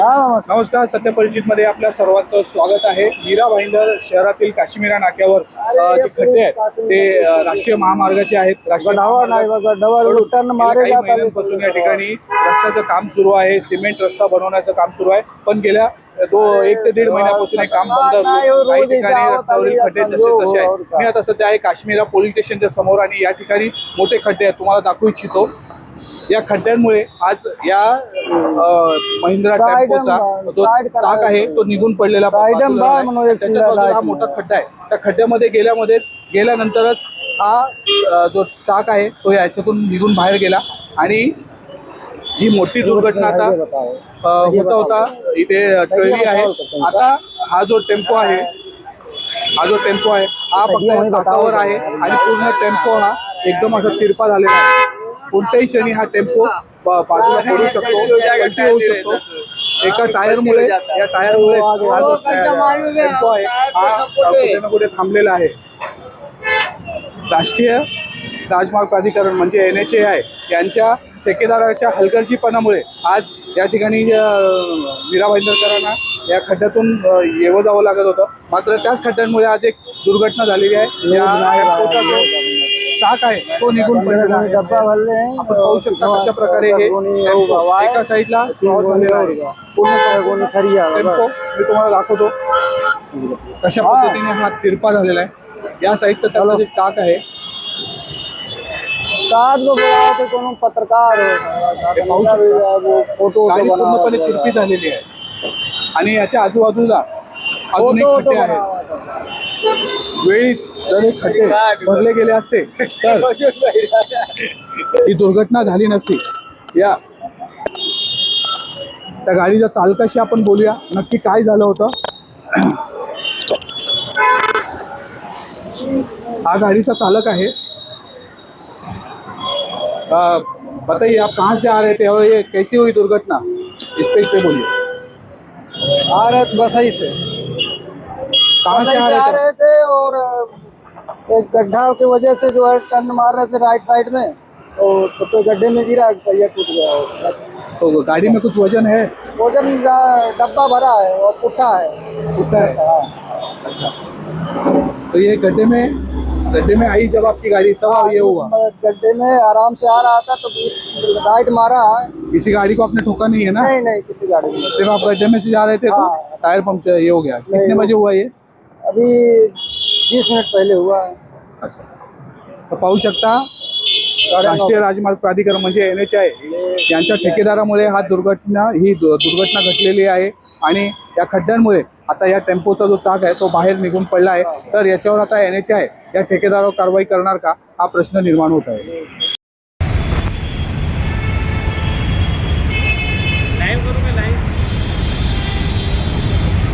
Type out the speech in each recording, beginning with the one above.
हा नमस्कार सत्य परिचित मध्ये आपल्या सर्वांचं स्वागत आहे. मीरा भाईंदर शहरातील काश्मीरा नाक्यावर जे खड्डे आहेत ते राष्ट्रीय महामार्गाचे आहेत. राष्ट्रीय या ठिकाणी रस्त्याचं काम सुरू आहे. सिमेंट रस्ता बनवण्याचं काम सुरू आहे. पण गेल्या दो एक ते दीड महिन्यापासून हे काम बंद हो, असून काही ठिकाणी रस्त्यावरील खड्डे जसे हो, तसे हो, आहेत मी आता सध्या आहे काश्मीरा पोलीस स्टेशनच्या समोर आणि या ठिकाणी मोठे खड्डे आहेत. तुम्हाला दाखवू इच्छितो. या खड्ड्यांमुळे आज या महिंद्रा टेम्पोचा जो. चाक आहे तो निघून पडलेला हा. मोठा खड्डा आहे. त्या खड्ड्यामध्ये गेल्यामध्ये गेल्यानंतरच हा जो चाक आहे तो याच्यातून निघून बाहेर गेला. आणि ही मोठी दुर्घटना आता होता होता इथे टळली आहे. आता हा जो टेम्पो आहे हा जो टेम्पो आहे हा फक्त चाकावर आहे आणि पूर्ण टेम्पो हा एकदम असा तिरपा झालेला आहे. कोणत्याही क्षणी हा टेम्पो बाजूला पडू शकतो पलटी होऊ शकतो. एका टायरमुळे या टायरमुळे हा. टेम्पो आहे हा. कुठे ना कुठे थांबलेला आहे. राष्ट्रीय राजमार्ग प्राधिकरण म्हणजे एन एच ए आहे यांच्या ठेकेदाराच्या हलगर्जीपणामुळे आज या ठिकाणी मीरा भाईंदरकरांना या खड्ड्यातून येवं जावं लागत होतं. मात्र त्याच खड्ड्यांमुळे आज एक दुर्घटना झालेली आहे. जो चाक आहे. तो निघून पडलेला आहे. आपण पाहू शकता कशा प्रकारे हे टेम्पो एका साईडला क्रॉस झालेला आहे. टेम्पो मी तुम्हाला दाखवतो. कशा पद्धतीने हा तिरपा झालेला आहे. या साईडचं त्याचं जे चाक आहे सात को बुलाओ तो कोनो पत्रकार हे फोटो पूर्णपणे तिरपी झालेली आहे. आणि याच्या आजूबाजूला अजून एक आहे वेळीच जर हे खड्डे भरले गेले असते तर ही दुर्घटना झाली नसती. या. त्या गाडीच्या चालकाशी आपण बोलूया. नक्की काय झालं होतं? हा गाडीचा चालक आहे. आ, बताइए आप कहाँ से आ रहे थे? और ये कैसी हुई दुर्घटना? इस पे इस बोलिए. आ रहे बसई से। कहाँ से आ रहे थे? और एक गड्ढा की वजह से जो है टर्न मार रहे थे राइट साइड में और तो, तो गड्ढे में गिरा पहिया टूट गया तो गाड़ी में कुछ वज़न है? वज़न डब्बा भरा है और पुट्ठा है। कितना है? हाँ। अच्छा। तो ये गड्ढे में गड्ढे में आई जब आपकी गाड़ी तब ये हुआ? गड्ढे में आराम से आ रहा था तो राइट मारा है। किसी गाड़ी को आपने ठोका नहीं है ना? नहीं नहीं किसी गाड़ी सिर्फ़ आप गड्ढे में से जा रहे थे तो हाँ। टायर पंक्चर ये हो गया। कितने बजे हुआ ये? अभी बीस मिनट पहले हुआ है। अच्छा। तर पाहू शकता राष्ट्रीय राजमार्ग प्राधिकरण म्हणजे एन एच आय यांच्या ठेकेदारामुळे हा दुर्घटना ही दु- दुर्घटना घडलेली आहे आणि या खड्ड्यांमुळे आता या टेम्पोचा जो चाक आहे तो बाहेर निघून पडला आहे. तर याच्यावर आता एन एच आय या ठेकेदारावर कारवाई करणार का? हा प्रश्न निर्माण होत आहे.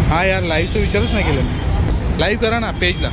हा यार लाईव्हचं विचारच नाही केलं मी. लाईव्ह करा ना पेजला